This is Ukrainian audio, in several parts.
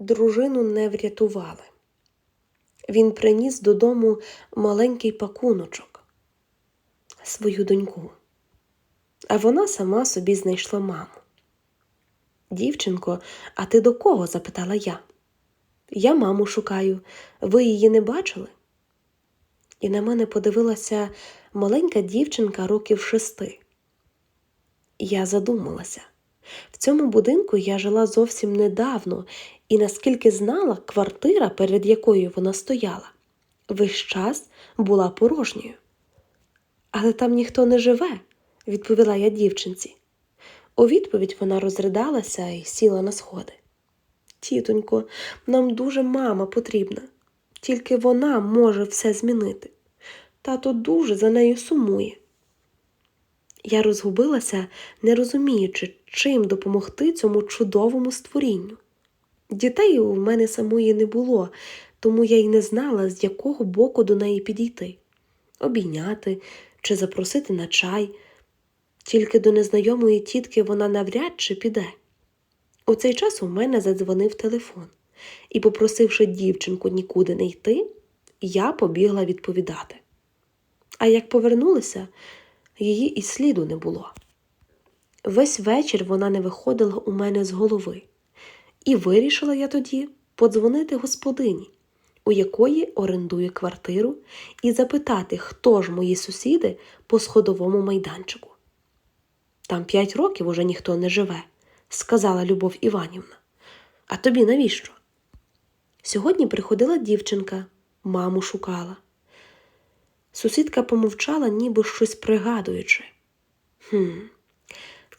дружину не врятували. Він приніс додому маленький пакуночок, свою доньку, а вона сама собі знайшла маму. Дівчинко, а ти до кого? запитала я. Я маму шукаю. Ви її не бачили? І на мене подивилася маленька дівчинка років шести. Я задумалася. В цьому будинку я жила зовсім недавно, і наскільки знала, квартира, перед якою вона стояла, весь час була порожньою. Але там ніхто не живе, відповіла я дівчинці. У відповідь вона розридалася і сіла на сходи. Тітонько, нам дуже мама потрібна, тільки вона може все змінити. Тато дуже за нею сумує. Я розгубилася, не розуміючи, чим допомогти цьому чудовому створінню. Дітей у мене самої не було, тому я й не знала, з якого боку до неї підійти обійняти чи запросити на чай. Тільки до незнайомої тітки вона навряд чи піде. У цей час у мене задзвонив телефон, і, попросивши дівчинку нікуди не йти, я побігла відповідати. А як повернулася, її і сліду не було. Весь вечір вона не виходила у мене з голови, і вирішила я тоді подзвонити господині, у якої орендує квартиру, і запитати, хто ж мої сусіди по сходовому майданчику. Там п'ять років уже ніхто не живе, сказала Любов Іванівна. А тобі навіщо? Сьогодні приходила дівчинка, маму шукала. Сусідка помовчала, ніби щось пригадуючи. Хм,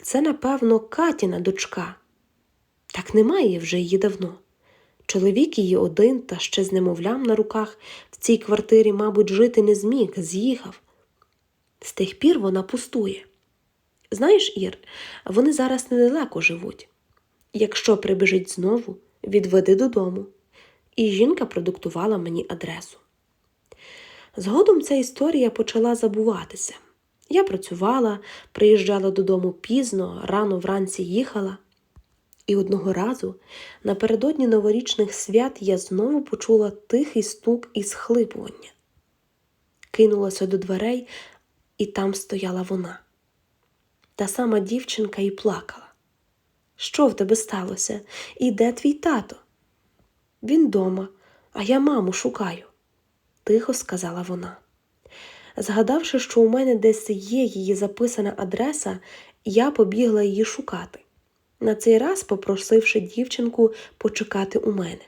це, напевно, Катіна дочка. Так немає вже її давно. Чоловік її один та ще з немовлям на руках в цій квартирі, мабуть, жити не зміг, з'їхав. З тих пір вона пустує. Знаєш, Ір, вони зараз недалеко живуть. Якщо прибіжить знову, відведи додому. І жінка продиктувала мені адресу. Згодом ця історія почала забуватися. Я працювала, приїжджала додому пізно, рано вранці їхала. І одного разу, напередодні новорічних свят, я знову почула тихий стук і схлипування. Кинулася до дверей, і там стояла вона. Та сама дівчинка і плакала. Що в тебе сталося? І де твій тато? Він дома, а я маму шукаю, тихо сказала вона. Згадавши, що у мене десь є її записана адреса, я побігла її шукати, на цей раз попросивши дівчинку почекати у мене.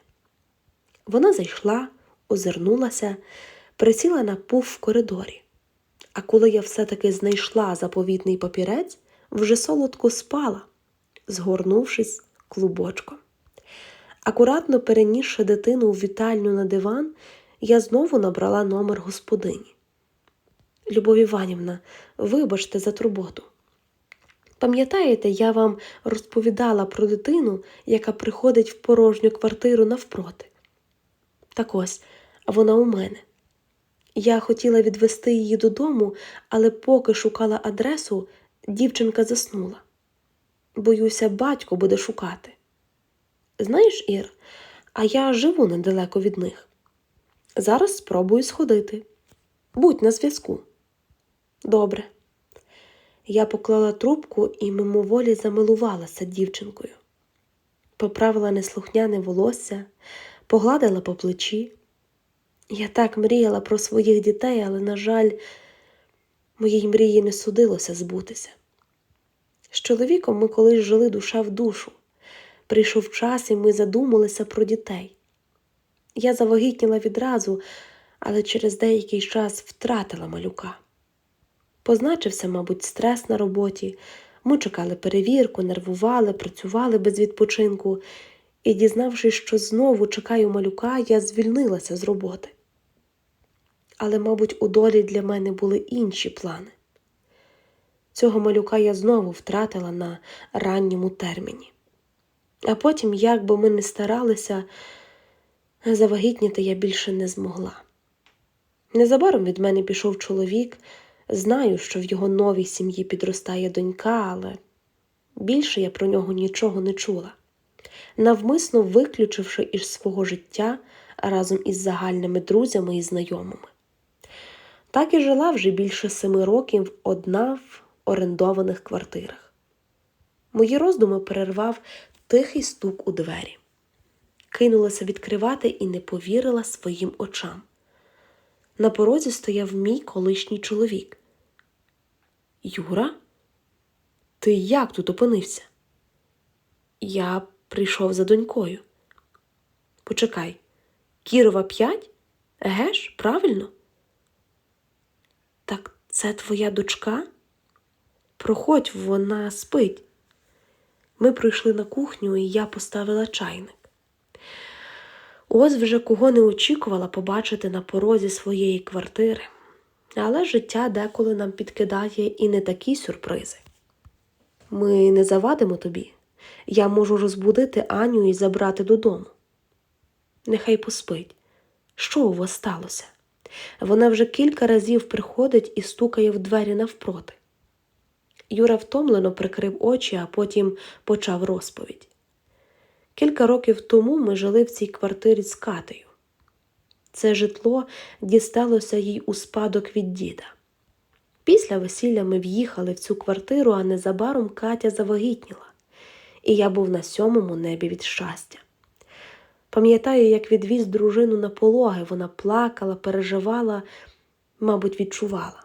Вона зайшла, озирнулася, присіла на пуф в коридорі. А коли я все-таки знайшла заповітний папірець, вже солодко спала, згорнувшись клубочком. Акуратно перенісши дитину у вітальню на диван, я знову набрала номер господині. Любов Іванівна, вибачте за турботу. Пам'ятаєте, я вам розповідала про дитину, яка приходить в порожню квартиру навпроти? Так ось, вона у мене. Я хотіла відвести її додому, але поки шукала адресу, дівчинка заснула. Боюся, батько буде шукати. Знаєш, Ір, а я живу недалеко від них. Зараз спробую сходити. Будь на зв'язку. Добре. Я поклала трубку і мимоволі замилувалася дівчинкою. Поправила неслухняне волосся, погладила по плечі. Я так мріяла про своїх дітей, але, на жаль, моїй мрії не судилося збутися. З чоловіком ми колись жили душа в душу. Прийшов час, і ми задумалися про дітей. Я завагітніла відразу, але через деякий час втратила малюка. Позначився, мабуть, стрес на роботі. Ми чекали перевірку, нервували, працювали без відпочинку, і, дізнавшись, що знову чекаю малюка, я звільнилася з роботи. Але, мабуть, у долі для мене були інші плани. Цього малюка я знову втратила на ранньому терміні. А потім, як би ми не старалися, завагітніти я більше не змогла. Незабаром від мене пішов чоловік. Знаю, що в його новій сім'ї підростає донька, але більше я про нього нічого не чула. навмисно виключивши із свого життя разом із загальними друзями і знайомими. Так і жила вже більше семи років одна в орендованих квартирах. Мої роздуми перервав тихий стук у двері. Кинулася відкривати і не повірила своїм очам. На порозі стояв мій колишній чоловік. Юра, ти як тут опинився? Я прийшов за донькою. Почекай, Кірова п'ять? Еге ж, правильно? Так це твоя дочка? Проходь, вона спить. Ми прийшли на кухню, і я поставила чайник. Ось вже кого не очікувала побачити на порозі своєї квартири, але життя деколи нам підкидає і не такі сюрпризи. Ми не завадимо тобі. Я можу розбудити Аню і забрати додому. Нехай поспить. Що у вас сталося? Вона вже кілька разів приходить і стукає в двері навпроти. Юра втомлено прикрив очі, а потім почав розповідь. Кілька років тому ми жили в цій квартирі з Катею. Це житло дісталося їй у спадок від діда. Після весілля ми в'їхали в цю квартиру, а незабаром Катя завагітніла, і я був на сьомому небі від щастя. Пам'ятаю, як відвіз дружину на пологи, вона плакала, переживала, мабуть, відчувала.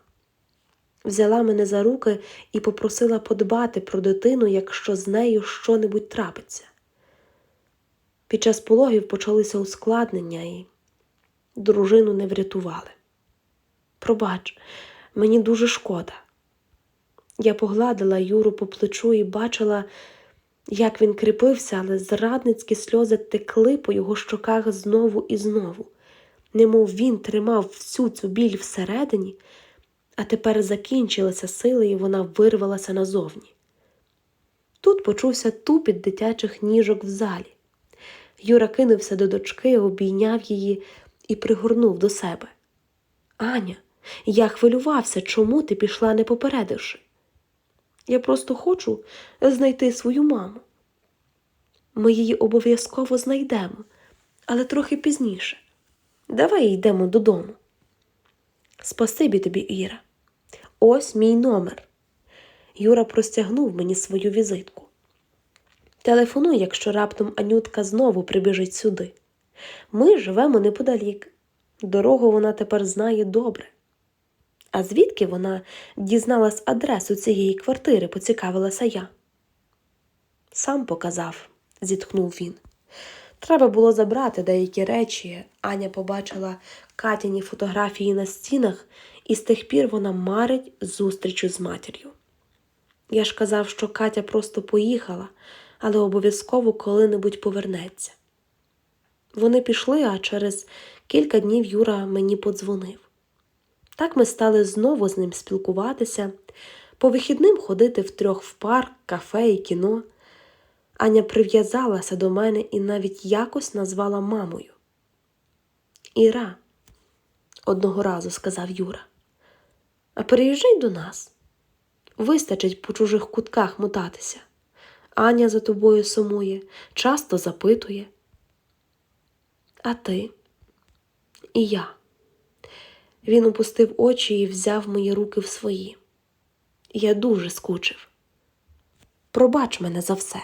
Взяла мене за руки і попросила подбати про дитину, якщо з нею що-небудь трапиться. Під час пологів почалися ускладнення і дружину не врятували. Пробач, мені дуже шкода. Я погладила Юру по плечу і бачила, як він кріпився, але зрадницькі сльози текли по його щоках знову і знову, немов він тримав всю цю біль всередині, а тепер закінчилися сили, і вона вирвалася назовні. Тут почувся тупіт дитячих ніжок в залі. Юра кинувся до дочки, обійняв її і пригорнув до себе. Аня, я хвилювався, чому ти пішла, не попередивши. Я просто хочу знайти свою маму. Ми її обов'язково знайдемо, але трохи пізніше. Давай йдемо додому. Спасибі тобі, Іра. Ось мій номер. Юра простягнув мені свою візитку. Телефонуй, якщо раптом Анютка знову прибіжить сюди. Ми живемо неподалік. Дорогу вона тепер знає добре. А звідки вона дізналась адресу цієї квартири, поцікавилася я. Сам показав, зітхнув він. Треба було забрати деякі речі. Аня побачила Катяні фотографії на стінах, і з тих пір вона марить зустрічу з матір'ю. Я ж казав, що Катя просто поїхала, але обов'язково коли-небудь повернеться. Вони пішли, а через кілька днів Юра мені подзвонив. Так ми стали знову з ним спілкуватися, по вихідним ходити втрьох в парк, кафе і кіно. Аня прив'язалася до мене і навіть якось назвала мамою. Іра, одного разу сказав Юра, а переїжджай до нас. Вистачить по чужих кутках мотатися. Аня за тобою сумує, часто запитує. А ти і я. Він опустив очі і взяв мої руки в свої. Я дуже скучив. Пробач мене за все.